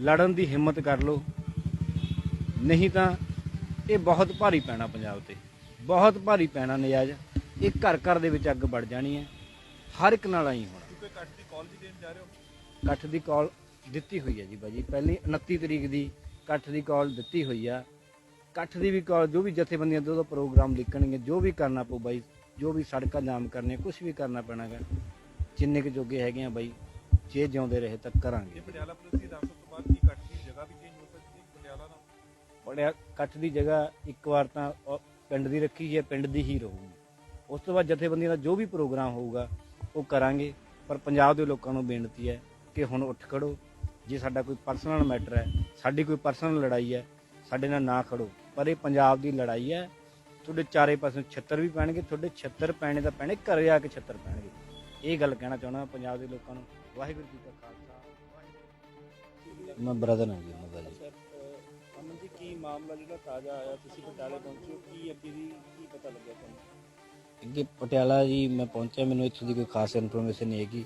ਲੜਨ ਦੀ ਹਿੰਮਤ ਕਰ ਲਓ। ਨਹੀਂ ਤਾਂ ਇਹ ਬਹੁਤ ਭਾਰੀ ਪੈਣਾ ਪੰਜਾਬ ਤੇ। ਬਹੁਤ ਭਾਰੀ ਪੈਣਾ ਨਜਾਇਜ਼। ਇਹ ਘਰ ਘਰ ਦੇ ਵਿੱਚ ਅੱਗ ਵੜ ਜਾਣੀ ਹੈ। ਹਰ ਇੱਕ ਨਾਲ ਆਈ ਹੋਣਾ। ਕੋਈ ਕੱਟ ਦੀ ਕਾਲ ਵੀ ਦੇਣ ਜਾ ਰਹੇ ਹੋ? ਇਕੱਠ ਦੀ ਕਾਲ ਦਿੱਤੀ ਹੋਈ ਹੈ ਜੀ ਬਾਜੀ ਪਹਿਲੀ 29 ਤਰੀਕ ਦੀ ਇਕੱਠ ਦੀ ਕਾਲ ਦਿੱਤੀ ਹੋਈ ਆ। ਇਕੱਠ ਦੀ ਵੀ ਕਾਲ ਜੋ ਵੀ ਜਥੇਬੰਦੀਆਂ ਦੋ ਦੋ ਪ੍ਰੋਗਰਾਮ ਲਿਖਣਗੇ ਜੋ ਵੀ ਕਰਨਾ ਪਊ ਬਾਈ ਜੋ ਵੀ ਸੜਕਾਂ ਜਾਮ ਕਰਨੇ ਕੁਝ ਵੀ ਕਰਨਾ ਪੈਣਾਗਾ। ਜਿੰਨੇ ਕੁ ਜੋਗੇ ਹੈਗੇ ਆ ਬਾਈ ਜੇ ਜਿਉਂਦੇ ਰਹੇ ਤਾਂ ਕਰਾਂਗੇ। ਬੜਿਆ ਇਕੱਠ ਦੀ ਜਗ੍ਹਾ ਇੱਕ ਵਾਰ ਤਾਂ ਉਹ ਪਿੰਡ ਦੀ ਰੱਖੀ ਹੈ ਪਿੰਡ ਦੀ ਹੀ ਰਹੂਗੀ। ਉਸ ਤੋਂ ਬਾਅਦ ਜਥੇਬੰਦੀਆਂ ਦਾ ਜੋ ਵੀ ਪ੍ਰੋਗਰਾਮ ਹੋਊਗਾ ਉਹ ਕਰਾਂਗੇ। ਪਰ ਪੰਜਾਬ ਦੇ ਲੋਕਾਂ ਨੂੰ ਬੇਨਤੀ ਹੈ ਕਿ ਹੁਣ ਉੱਠ ਖੜੋ। ਜੇ ਸਾਡਾ ਕੋਈ ਪਰਸਨਲ ਮੈਟਰ ਹੈ ਸਾਡੀ ਕੋਈ ਪਰਸਨਲ ਲੜਾਈ ਹੈ ਸਾਡੇ ਨਾਲ ਨਾ ਖੜੋ। ਪਰ ਇਹ ਪੰਜਾਬ ਦੀ ਲੜਾਈ ਹੈ। ਤੁਹਾਡੇ ਚਾਰੇ ਪਾਸੇ ਛੱਤਰ ਵੀ ਪੈਣਗੇ ਤੁਹਾਡੇ ਛੱਤਰ ਪੈਣੇ ਤਾਂ ਪੈਣੇ ਘਰੇ ਆ ਕੇ ਛੱਤਰ ਪੈਣਗੇ। ਇਹ ਗੱਲ ਕਹਿਣਾ ਚਾਹੁੰਦਾ ਪੰਜਾਬ ਦੇ ਲੋਕਾਂ ਨੂੰ। ਵਾਹਿਗੁਰੂ ਜੀ ਕਾ ਖਾਲਸਾ ਵਾਹਿਗੁਰੂ ਮੈਂ ਬ੍ਰਦਰ ਹਾਂ ਜੀ ਉਹਨਾਂ ਦਾ ਜੀ ਅਮਨ ਜੀ, ਕੀ ਮਾਮਲਾ ਜਿਹੜਾ ਤਾਜ਼ਾ ਆਇਆ, ਤੁਸੀਂ ਬਟਾਲੇ ਪਹੁੰਚੇ ਹੋ, ਕੀ ਅੱਗੇ ਦੀ ਕੀ ਪਤਾ ਲੱਗਿਆ ਤੁਹਾਨੂੰ? ਅੱਗੇ ਪਟਿਆਲਾ ਜੀ, ਮੈਂ ਪਹੁੰਚਿਆ, ਮੈਨੂੰ ਇੱਥੋਂ ਦੀ ਕੋਈ ਖਾਸ ਇਨਫੋਰਮੇਸ਼ਨ ਨਹੀਂ ਹੈਗੀ।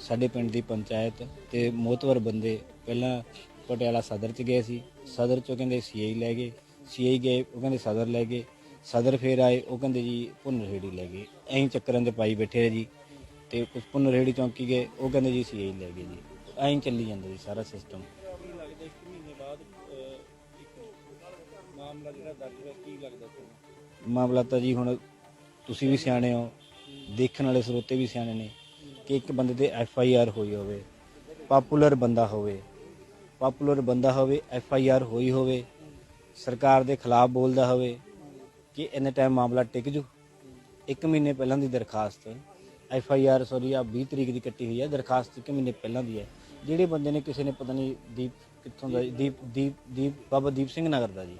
ਸਾਡੇ ਪਿੰਡ ਦੀ ਪੰਚਾਇਤ ਤੇ ਮੋਤਵਰ ਬੰਦੇ ਪਹਿਲਾਂ ਪਟਿਆਲਾ ਸਦਰ ਚ ਗਏ ਸੀ। ਸਦਰ ਚੋਂ ਕਹਿੰਦੇ ਸੀਆਈ ਲੈ ਗਏ, ਸੀਆਈ ਗਏ, ਉਹ ਕਹਿੰਦੇ ਸਦਰ ਲੈ ਗਏ। ਸਦਰ ਫੇਰ ਆਏ, ਉਹ ਕਹਿੰਦੇ ਜੀ ਭੁੰਨਰਹੇੜੀ ਲੈ ਗਏ। ਐਂ ਚੱਕਰਾਂ ਦੇ ਪਾਈ ਬੈਠੇ ਆ ਜੀ ਤੇ ਕੁਝ ਭੁੰਨਰਹੇੜੀ ਚੌਂਕੀ ਗਏ, ਉਹ ਕਹਿੰਦੇ ਜੀ ਸੀਆਈ ਲੈ ਗਏ ਜੀ। ਐਂ ਚੱਲੀ ਜਾਂਦਾ ਜੀ ਸਾਰਾ ਸਿਸਟਮ ਮਾਮਲਾ ਜਿਹੜਾ ਦਰਜ ਹੋਇਆ ਕੀ ਲੱਗਦਾ ਤੁਹਾਨੂੰ? ਮਾਮਲਾ ਤਾਂ ਜੀ ਹੁਣ ਤੁਸੀਂ ਵੀ ਸਿਆਣੇ ਹੋ ਦੇਖਣ ਵਾਲੇ ਸਰੋਤੇ ਵੀ ਸਿਆਣੇ ਨੇ ਕਿ ਇੱਕ ਬੰਦੇ ਤੇ ਐਫ ਆਈ ਆਰ ਹੋਈ ਹੋਵੇ ਪਪੂਲਰ ਬੰਦਾ ਹੋਵੇ ਪਪੂਲਰ ਬੰਦਾ ਹੋਵੇ ਐਫ ਆਈ ਆਰ ਹੋਈ ਹੋਵੇ ਸਰਕਾਰ ਦੇ ਖਿਲਾਫ ਬੋਲਦਾ ਹੋਵੇ ਕਿ ਇੰਨੇ ਟਾਈਮ ਮਾਮਲਾ ਟਿਕ ਜੂ। ਇੱਕ ਮਹੀਨੇ ਪਹਿਲਾਂ ਦੀ ਦਰਖਾਸਤ ਐਫ ਆਈ ਆਰ ਸੌਰੀ ਆ 20 ਤਰੀਕ ਦੀ ਕੱਟੀ ਹੋਈ ਹੈ ਦਰਖਾਸਤ ਇੱਕ ਮਹੀਨੇ ਪਹਿਲਾਂ ਦੀ ਹੈ। ਜਿਹੜੇ ਬੰਦੇ ਨੇ ਕਿਸੇ ਨੇ ਪਤਾ ਨਹੀਂ ਦੀਪ ਕਿੱਥੋਂ ਦਾ ਦੀਪ ਦੀਪ ਦੀਪ ਬਾਬਾ ਦੀਪ ਸਿੰਘ ਨਗਰ ਦਾ ਜੀ।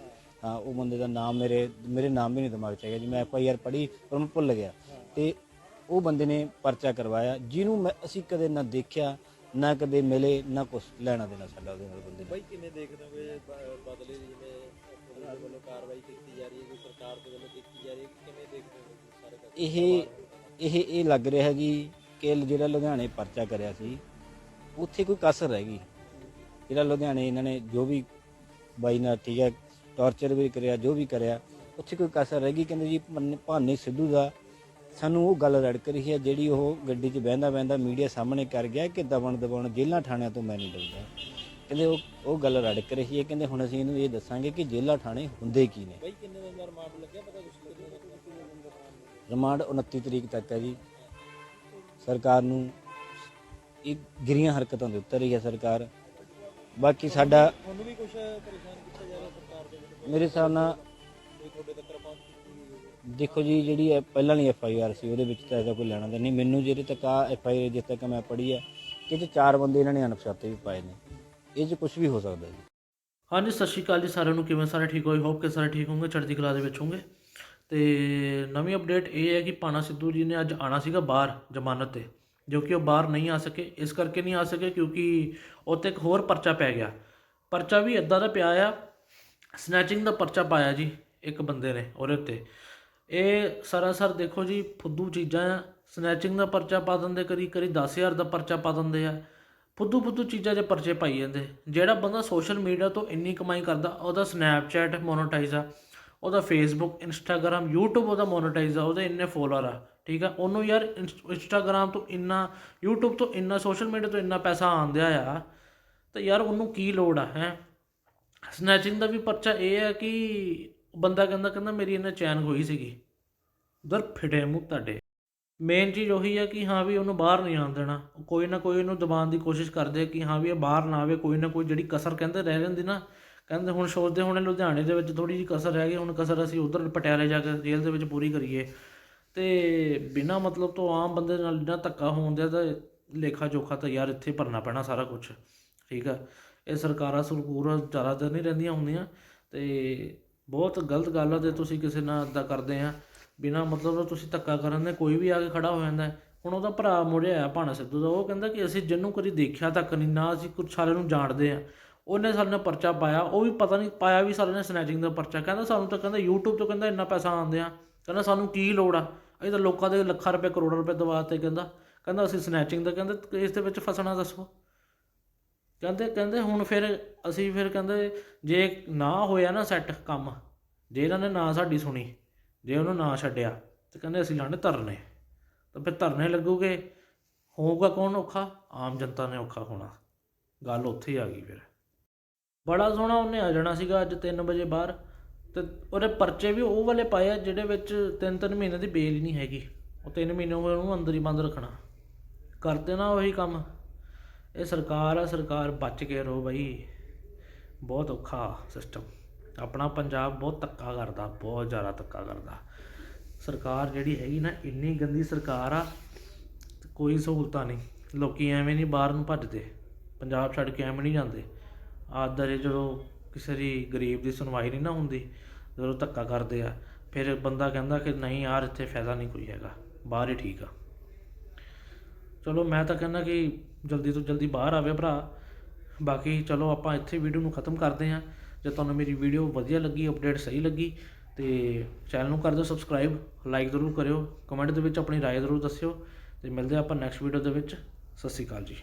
ਉਹ ਬੰਦੇ ਦਾ ਨਾਮ ਮੇਰੇ ਮੇਰੇ ਨਾਮ ਵੀ ਨਹੀਂ ਦਿਮਾਗ 'ਚ ਹੈਗਾ ਜੀ ਮੈਂ ਐਫ ਆਈ ਆਰ ਪੜ੍ਹੀ ਪਰ ਮੈਂ ਭੁੱਲ ਗਿਆ ਤੇ ਉਹ ਬੰਦੇ ਨੇ ਪਰਚਾ ਕਰਵਾਇਆ ਜਿਹਨੂੰ ਮੈਂ ਅਸੀਂ ਕਦੇ ਨਾ ਦੇਖਿਆ ਨਾ ਕਦੇ ਮਿਲੇ ਨਾ ਕੁਛ ਲੈਣਾ ਦੇਣਾ ਸਾਡਾ ਉਹਦੇ ਨਾਲ ਬੰਦੇ ਬਾਈ ਕਿਵੇਂ ਦੇਖਦੇ ਹੋ ਇਹ ਬ- ਬਦਲੇ ਦੀ ਜਿਵੇਂ ਦੇ ਵੱਲੋਂ ਕਾਰਵਾਈ ਕੀਤੀ ਜਾ ਰਹੀ ਹੈ ਕੋਈ ਸਰਕਾਰ ਦੇ ਵੱਲੋਂ ਕੀਤੀ ਜਾ ਰਹੀ ਹੈ ਕਿਵੇਂ ਦੇਖਦੇ ਹੋ ਸਾਰੇ ਕੰਮ? ਇਹ ਇਹ ਇਹ ਲੱਗ ਰਿਹਾ ਜੀ ਕਿ ਜਿਹੜਾ ਲੁਧਿਆਣੇ ਪਰਚਾ ਕਰਿਆ ਸੀ ਉੱਥੇ ਕੋਈ ਕਸਰ ਰਹਿ ਗਈ ਜਿਹੜਾ ਲੁਧਿਆਣੇ ਇਹਨਾਂ ਨੇ ਜੋ ਵੀ ਬਾਈ ਨਾਲ ਠੀਕ ਹੈ ਟਾਰਚਰ ਵੀ ਕਰਿਆ ਜੋ ਵੀ ਕਰਿਆ ਉੱਥੇ ਕੋਈ ਕਸਰ ਰਹਿ ਗਈ ਕਹਿੰਦੇ ਜੀ ਭਾਨੀ ਸਿੱਧੂ ਦਾ। ਸਾਨੂੰ ਉਹ ਗੱਲ ਰੜਕ ਰਹੀ ਹੈ ਜਿਹੜੀ ਉਹ ਗੱਡੀ 'ਚ ਬਹਿੰਦਾ ਬਹਿੰਦਾ ਮੀਡੀਆ ਸਾਹਮਣੇ ਕਰ ਗਿਆ ਕਿ ਦਬਣ ਦਬਾਉਣ ਜੇਲ੍ਹਾਂ ਥਾਣਿਆਂ ਤੋਂ ਮੈਂ ਨਹੀਂ ਡਰਦਾ। ਕਹਿੰਦੇ ਉਹ ਉਹ ਗੱਲ ਰੜਕ ਰਹੀ ਹੈ ਕਹਿੰਦੇ ਹੁਣ ਅਸੀਂ ਇਹਨੂੰ ਇਹ ਦੱਸਾਂਗੇ ਕਿ ਜੇਲ੍ਹਾਂ ਥਾਣੇ ਹੁੰਦੇ ਕੀ ਨੇ। ਰਿਮਾਂਡ ਲੱਗਿਆ? ਪਤਾ ਕੁਛ ਕਿੰਨੇ ਦਾ ਕਿੰਨੇ ਦਿਨ ਦਾ ਰਿਮਾਂਡ ਰਿਮਾਂਡ 29 ਤਰੀਕ ਤੱਕ ਹੈ ਜੀ। ਸਰਕਾਰ ਨੂੰ ਇਹ ਗਿਰੀਆਂ ਹਰਕਤਾਂ ਦੇ ਉੱਤਰ ਰਹੀ ਹੈ ਸਰਕਾਰ। ਬਾਕੀ ਸਾਡਾ ਤੁਹਾਨੂੰ ਵੀ ਕੁਝ ਪਰੇਸ਼ਾਨ ਕੀਤਾ ਜਾ ਰਿਹਾ ਸਰਕਾਰ ਦੇ ਵੱਲੋਂ ਮੇਰੇ ਹਿਸਾਬ ਨਾਲ ਤੁਹਾਡੇ ਤੱਕ ਪਹੁੰਚ ਦੇਖੋ ਜੀ, ਜਿਹੜੀ ਇਹ ਪਹਿਲਾਂ ਵਾਲੀ ਐਫ ਆਈ ਆਰ ਸੀ, ਉਹਦੇ ਵਿੱਚ ਤਾਂ ਇਹਦਾ ਕੋਈ ਲੈਣਾ ਦੇਣਾ ਨਹੀਂ। ਮੈਨੂੰ ਜਿਹੜੇ ਤੱਕ ਆ ਐਫ ਆਈ ਆਰ ਜਿੱਥੇ ਤੱਕ ਮੈਂ ਪੜ੍ਹੀ ਹੈ ਇਹ 'ਚ ਚਾਰ ਬੰਦੇ ਇਹਨਾਂ ਨੇ ਅਣਪਛਾਤੇ ਵੀ ਪਾਏ ਨੇ। ਇਹ 'ਚ ਕੁਝ ਵੀ ਹੋ ਸਕਦਾ ਜੀ। ਹਾਂਜੀ, ਸਤਿ ਸ਼੍ਰੀ ਅਕਾਲ ਜੀ ਸਾਰਿਆਂ ਨੂੰ। ਕਿਵੇਂ ਸਾਰੇ ਠੀਕ ਹੋਏ? ਹੋਪ ਕਿ ਸਾਰੇ ਠੀਕ ਹੋਣਗੇ, ਚੜ੍ਹਦੀ ਕਲਾ ਦੇ ਵਿੱਚ ਹੋਣਗੇ। ਤੇ ਨਵੀਂ ਅਪਡੇਟ ਇਹ ਹੈ ਕਿ ਪਾਣਾ ਸਿੱਧੂ ਜੀ ਨੇ ਅੱਜ ਆਣਾ ਸੀਗਾ ਬਾਹਰ ਜ਼ਮਾਨਤ ਤੇ। ਜੋ ਕਿ ਉਹ ਬਾਹਰ ਨਹੀਂ ਆ ਸਕੇ, ਇਸ ਕਰਕੇ ਨਹੀਂ ਆ ਸਕੇ ਕਿਉਂਕਿ ਉੱਤੇ ਇੱਕ ਹੋਰ ਪਰਚਾ ਪੈ ਗਿਆ। ਪਰਚਾ ਵੀ ਇਦਾਂ ਦਾ ਪਿਆ ਆ ਸਨੈਚਿੰਗ ਦਾ ਪਰਚਾ ਪਾਇਆ ਜੀ ਇੱਕ ਬੰਦੇ ਨੇ ਉਹਦੇ ਉੱਤੇ। ਇਹ ਸਰਾਸਰ ਦੇਖੋ ਜੀ, ਫੁੱਦੂ ਚੀਜ਼ਾਂ ਆ ਸਨੈਚਿੰਗ ਦਾ ਪਰਚਾ ਪਾ ਦਿੰਦੇ ਕਰੀ ਕਰੀ 10000 ਦਾ ਪਰਚਾ ਪਾ ਦਿੰਦੇ ਆ। ਫੁੱਦੂ ਫੁੱਦੂ ਚੀਜ਼ਾਂ 'ਚ ਪਰਚੇ ਪਾਈ ਜਾਂਦੇ। ਜਿਹੜਾ ਬੰਦਾ ਸੋਸ਼ਲ ਮੀਡੀਆ ਤੋਂ ਇੰਨੀ ਕਮਾਈ ਕਰਦਾ, ਉਹਦਾ ਸਨੈਪਚੈਟ ਮੋਨੋਟਾਈਜ਼ ਆ, ਉਹਦਾ ਫੇਸਬੁੱਕ ਇੰਸਟਾਗ੍ਰam YouTube ਉਹਦਾ ਮੋਨੋਟਾਈਜ਼ ਆ, ਉਹਦੇ ਇੰਨੇ ਫੋਲੋਅਰ ਆ। ਠੀਕ ਆ? ਉਹਨੂੰ ਯਾਰ ਇੰਸਟਾਗ੍ਰam ਤੋਂ ਇੰਨਾ, YouTube ਤੋਂ ਇੰਨਾ, ਸੋਸ਼ਲ ਮੀਡੀਆ ਤੋਂ ਇੰਨਾ ਪੈਸਾ ਆਉਂਦਿਆ ਆ, ਤਾਂ ਯਾਰ ਉਹਨੂੰ ਕੀ ਲੋੜ ਆ, ਹੈ? ਸਨੈਚਿੰਗ ਦਾ ਵੀ ਪਰਚਾ ਇਹ ਆ ਕਿ ਬੰਦਾ ਕਹਿੰਦਾ ਕਹਿੰਦਾ ਮੇਰੀ ਇਹਨਾਂ ਚੈਨ ਹੋਈ ਸੀਗੀ। ਉਧਰ ਫਿਟੇ ਮੂੰਹ ਤੁਹਾਡੇ। ਮੇਨ ਚੀਜ਼ ਉਹੀ ਹੈ ਕਿ ਹਾਂ ਵੀ ਉਹਨੂੰ ਬਾਹਰ ਨਹੀਂ ਆਉਣ ਦੇਣਾ। ਕੋਈ ਨਾ ਕੋਈ ਉਹਨੂੰ ਦਬਾਉਣ ਦੀ ਕੋਸ਼ਿਸ਼ ਕਰਦੇ ਕਿ ਹਾਂ ਵੀ ਇਹ ਬਾਹਰ ਨਾ ਆਵੇ, ਕੋਈ ਨਾ ਕੋਈ ਜਿਹੜੀ ਕਸਰ ਕਹਿੰਦੇ ਰਹਿ ਜਾਂਦੀ ਨਾ, ਕਹਿੰਦੇ ਹੁਣ ਸੋਚਦੇ ਹੁਣ ਲੁਧਿਆਣੇ ਦੇ ਵਿੱਚ ਥੋੜੀ ਜਿਹੀ ਕਸਰ ਰਹਿ ਗਈ ਹੁਣ ਕਸਰ ਅਸੀਂ ਉਧਰ ਪਟਿਆਲੇ ਜਾ ਕੇ ਜੇਲ੍ਹ ਦੇ ਵਿੱਚ ਪੂਰੀ ਕਰੀਏ। ਤੇ ਬਿਨਾ ਮਤਲਬ ਤੋਂ ਆਮ ਬੰਦੇ ਨਾਲ ਇੰਨਾ ਧੱਕਾ ਹੋਣ ਦਿਆ ਤਾਂ ਲੇਖਾ ਜੋਖਾ ਤਾਂ ਯਾਰ ਇੱਥੇ ਭਰਨਾ ਪੈਣਾ ਸਾਰਾ ਕੁਝ ਠੀਕ ਆ? ਇਹ ਸਰਕਾਰਾਂ ਸਰਕੂਰਾਂ ਜ਼ਿਆਦਾ ਦਿਨ ਨਹੀਂ ਰਹਿੰਦੀਆਂ ਹੁੰਦੀਆਂ ਤੇ ਬਹੁਤ ਗਲਤ ਗੱਲ ਆ ਤੇ ਤੁਸੀਂ ਕਿਸੇ ਨਾਲ ਇੱਦਾਂ ਕਰਦੇ ਆ। ਬਿਨਾ ਮਤਲਬ ਤੋਂ ਤੁਸੀਂ ਧੱਕਾ ਕਰਨ ਦੇ ਕੋਈ ਵੀ ਆ ਕੇ ਖੜਾ ਹੋ ਜਾਂਦਾ ਹੁਣ ਉਹਦਾ ਭਰਾ ਮੁੜਿਆ ਆ, ਭਾਣਾ ਸਿੱਧੂ ਦਾ, ਉਹ ਕਹਿੰਦਾ ਕਿ ਅਸੀਂ ਜਿਹਨੂੰ ਕਦੀ ਦੇਖਿਆ ਤੱਕ ਨਹੀਂ, ਨਾ ਅਸੀਂ ਕੁਝ ਸਾਰਿਆਂ ਨੂੰ ਜਾਣਦੇ ਆ। ਉਹਨੇ ਸਾਡੇ ਨਾਲ ਪਰਚਾ ਪਾਇਆ, ਉਹ ਵੀ ਪਤਾ ਨਹੀਂ, ਪਾਇਆ ਵੀ ਸਾਡੇ ਨੇ ਸਨੈਚਿੰਗ ਦਾ ਪਰਚਾ, ਕਹਿੰਦਾ ਸਾਨੂੰ ਤਾਂ ਕਹਿੰਦਾ YouTube ਤੋਂ ਕਹਿੰਦਾ ਇੰਨਾ ਪੈਸਾ ਆਉਂਦੇ ਆ, ਕਹਿੰਦਾ ਸਾਨੂੰ ਕੀ ਲੋੜ ਆ? ਅਸੀਂ ਤਾਂ ਲੋਕਾਂ ਦੇ ਲੱਖਾਂ ਰੁਪਏ, ਕਰੋੜਾਂ ਰੁਪਏ ਦਵਾ ਤੇ ਕਹਿੰਦਾ ਕਹਿੰਦਾ ਅਸੀਂ ਸਨੈਚਿੰਗ ਦਾ, ਕਹਿੰਦੇ ਇਸ ਦੇ ਵਿੱਚ ਫਸਣਾ ਦੱਸੋ। ਕਹਿੰਦੇ ਕਹਿੰਦੇ ਹੁਣ ਫਿਰ ਅਸੀਂ ਫਿਰ ਕਹਿੰਦੇ ਜੇ ਨਾ ਹੋਇਆ ਨਾ ਸੈੱਟ ਕੰਮ, ਜੇ ਇਹਨਾਂ ਨੇ ਨਾ ਸਾਡੀ ਸੁਣੀ, ਜੇ ਉਹਨੂੰ ਨਾ ਛੱਡਿਆ, ਤੇ ਕਹਿੰਦੇ ਅਸੀਂ ਲਾਣੇ ਧਰਨੇ। ਤਾਂ ਫਿਰ ਧਰਨੇ ਲੱਗੂਗੇ, ਹੋਊਗਾ ਕੌਣ ਔਖਾ? ਆਮ ਜਨਤਾ ਨੇ ਔਖਾ ਹੋਣਾ। ਗੱਲ ਉੱਥੇ ਹੀ ਆ ਗਈ ਫਿਰ। ਬੜਾ ਸੋਹਣਾ ਉਹਨੇ ਆ ਜਾਣਾ ਸੀਗਾ ਅੱਜ 3 ਵਜੇ ਬਾਹਰ। ਅਤੇ ਉਹਦੇ ਪਰਚੇ ਵੀ ਉਹ ਵਾਲੇ ਪਾਏ ਆ ਜਿਹਦੇ ਵਿੱਚ 3-3 ਮਹੀਨੇ ਦੀ ਬੇਲ ਹੀ ਨਹੀਂ ਹੈਗੀ। ਉਹ ਤਿੰਨ ਮਹੀਨੇ ਹੋਏ ਉਹਨੂੰ ਅੰਦਰ ਹੀ ਬੰਦ ਰੱਖਣਾ। ਕਰਦੇ ਨਾ ਉਹੀ ਕੰਮ। ਇਹ ਸਰਕਾਰ ਆ, ਸਰਕਾਰ ਬਚ ਕੇ ਰਹੋ ਬਈ। ਬਹੁਤ ਔਖਾ ਸਿਸਟਮ ਆਪਣਾ ਪੰਜਾਬ ਬਹੁਤ ਧੱਕਾ ਕਰਦਾ, ਬਹੁਤ ਜ਼ਿਆਦਾ ਧੱਕਾ ਕਰਦਾ। ਸਰਕਾਰ ਜਿਹੜੀ ਹੈਗੀ ਨਾ, ਇੰਨੀ ਗੰਦੀ ਸਰਕਾਰ ਆ, ਕੋਈ ਸਹੂਲਤਾਂ ਨਹੀਂ। ਲੋਕੀ ਐਵੇਂ ਨਹੀਂ ਬਾਹਰ ਨੂੰ ਭੱਜਦੇ। ਪੰਜਾਬ ਛੱਡ ਕੇ ਐਵੇਂ ਨਹੀਂ ਜਾਂਦੇ। ਆਦਰ ਜਦੋਂ ਕਿਸੇ ਦੀ ਗਰੀਬ ਦੀ ਸੁਣਵਾਈ ਨਹੀਂ ਨਾ ਹੁੰਦੀ, ਜਦੋਂ ਧੱਕਾ ਕਰਦੇ ਆ, ਫਿਰ ਬੰਦਾ ਕਹਿੰਦਾ ਕਿ ਨਹੀਂ ਯਾਰ ਇੱਥੇ ਫਾਇਦਾ ਨਹੀਂ ਕੋਈ ਹੈਗਾ, ਬਾਹਰ ਹੀ ਠੀਕ ਆ। ਚਲੋ ਮੈਂ ਤਾਂ ਕਹਿੰਦਾ ਕਿ ਜਲਦੀ ਤੋਂ ਜਲਦੀ ਬਾਹਰ ਆਵੇ ਭਰਾ, ਬਾਕੀ ਚਲੋ ਆਪਾਂ ਇੱਥੇ ਵੀਡੀਓ ਨੂੰ ਖਤਮ ਕਰਦੇ ਹਾਂ। ਜੇ ਤੁਹਾਨੂੰ ਮੇਰੀ ਵੀਡੀਓ ਵਧੀਆ ਲੱਗੀ ਅਪਡੇਟ ਸਹੀ ਲੱਗੀ, ਤੇ ਚੈਨਲ ਨੂੰ ਕਰ ਦਿਓ ਸਬਸਕ੍ਰਾਈਬ ਲਾਈਕ ਜ਼ਰੂਰ ਕਰਿਓ ਕਮੈਂਟ ਦੇ ਵਿੱਚ ਆਪਣੀ ਰਾਏ ਜ਼ਰੂਰ ਦੱਸਿਓ, ਤੇ ਮਿਲਦੇ ਆਪਾਂ ਨੈਕਸਟ ਵੀਡੀਓ ਦੇ ਵਿੱਚ। ਸਤਿ ਸ਼੍ਰੀ ਅਕਾਲ ਜੀ।